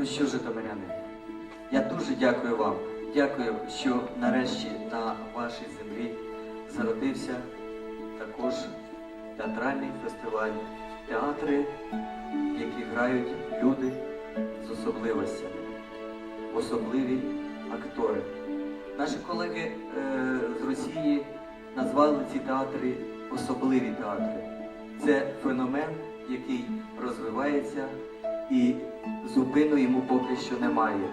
Ну що, житомиряни, я дуже дякую вам. Дякую, що нарешті на вашій землі зародився також театральний фестиваль, театри, в які грають люди з особливостями, особливі актори. Наші колеги е, з Росії назвали ці театри особливі театри. Це феномен, який розвивається і зупину йому поки що немає.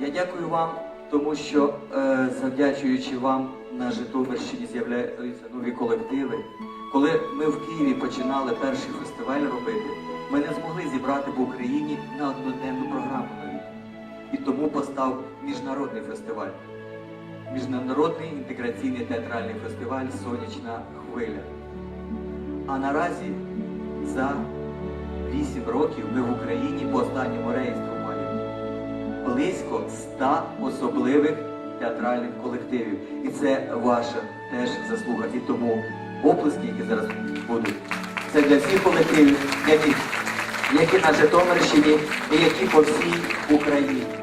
Я дякую вам, тому що е, завдячуючи вам на Житомирщині з'являються нові колективи. Коли ми в Києві починали перший фестиваль робити, ми не змогли зібрати в Україні на одноденну програму навіть. І тому постав міжнародний фестиваль. Міжнародний інтеграційний театральний фестиваль Сонячна хвиля. А наразі за 8 років ми в Україні по останньому реєстру маємо близько 100 особливих театральних колективів. І це ваша теж заслуга. І тому оплески, які зараз будуть, це для всіх колективів, які, які на Житомирщині і які по всій Україні.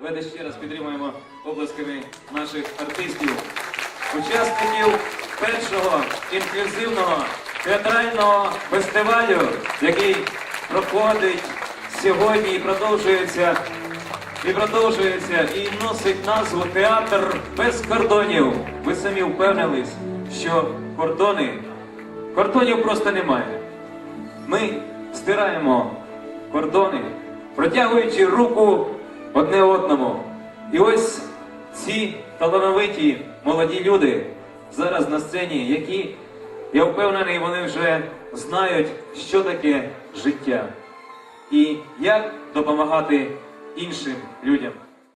Давайте ще раз підтримуємо обласками наших артистів, учасників першого інклюзивного театрального фестивалю, який проходить сьогодні і продовжується, і продовжується, і носить назву Театр без кордонів. Ви самі впевнились, що кордони, кордонів просто немає. Ми стираємо кордони, протягуючи руку одне одному. І ось ці талановиті молоді люди зараз на сцені, які, я впевнений, вони вже знають, що таке життя і як допомагати іншим людям.